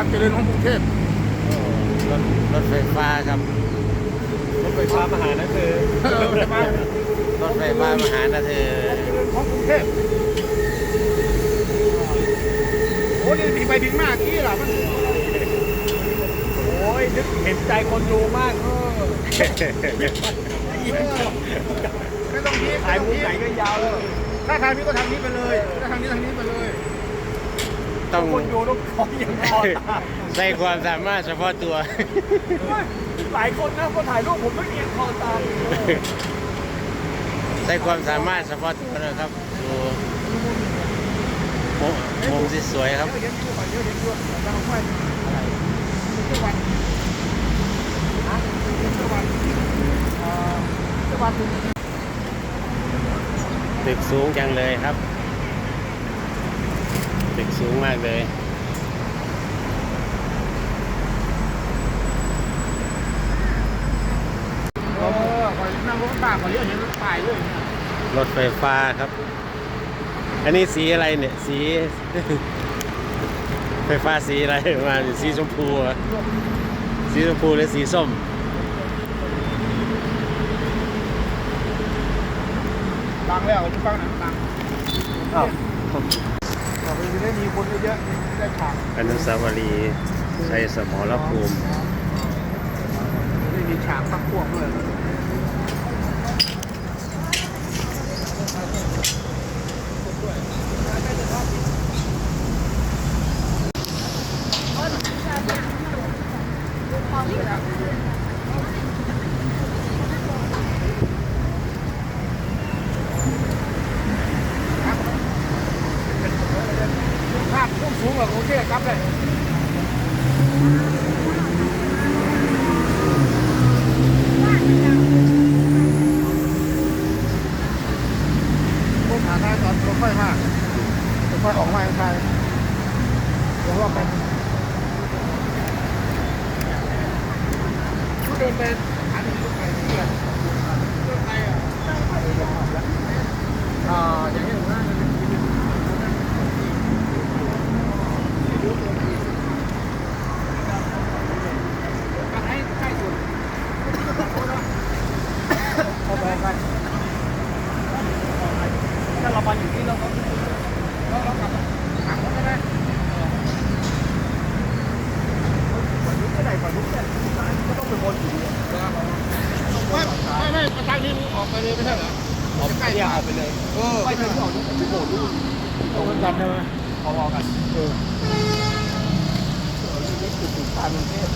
ความเจริญของกรุงเทพรถรถไฟฟ้าครับ รถไฟฟ้ามาหานะคือเออใช่ไหมรถไฟฟ้ามาหานะเธอของกรุงเทพโอ้นี่ดีไปถึงมากที่ล่ะมันโอ้ยนึกเห็นใจคนดูมากไม่ต้องพีถ่ายมุมไหนก็ยาวเลยถ้าทางนี้ก็ทางนี้ไปเลยถ้าทางนี้ทางนี้ไปเลย ต้องคนดูต้องคอยอย่างคอตามใช้ความสามารถเฉพาะตัว หลายคนนะพอถ่ายรูปผมต้องเอียงคอตามใช้ความสามารถเฉพาะตัวนะครับดูมุมมุมที่สวยครับเดี๋ยวเห็นอยู่ก่อนเดี๋ยวเห็นอยู่ทางไฟอะไรจังหวัดฮะจังหวัดเอ่อจังหวัดตึกสูงจังเลยครับตึก สูงมากเลยเออก่อนนั่งรถป้าก่อนเลี้ยวเห็นรถป้ายด้วยเนี่ยรถไฟฟ้าครับ อันนี้สีอะไรเนี่ย สี ไฟฟ้าสีอะไรมาสีชมพูเหรอสีชมพูหรือสีส้มดังแล้วจะฟังหนังดังอ้าว ต่อไปจะได้มีคนเยอะๆได้ฉากอนุสาวรีย์ชัยสมรภูมิ จะได้มีฉากพักพวกด้วย ภาพพุ่งสูงกว่ากรุงเทพครับเลยพุ่งหาทางตอนรถไฟมากรถไฟออกมาทางเดี๋ยวว่าไปชุดเดินไปอันนี้รถไฟเพื่อนรถไฟอะอ่าอย่าง นอยู่ไม่ไม่ไม่ทางนี้มึงออกไปเลยไม่ใช่เหรอออกใกล้ไปเลยเออไม่ถึงออกถึงโบนู่นตรงกันใช่ไหมพอๆกันเออนี่คือสุดทางกรุเทพ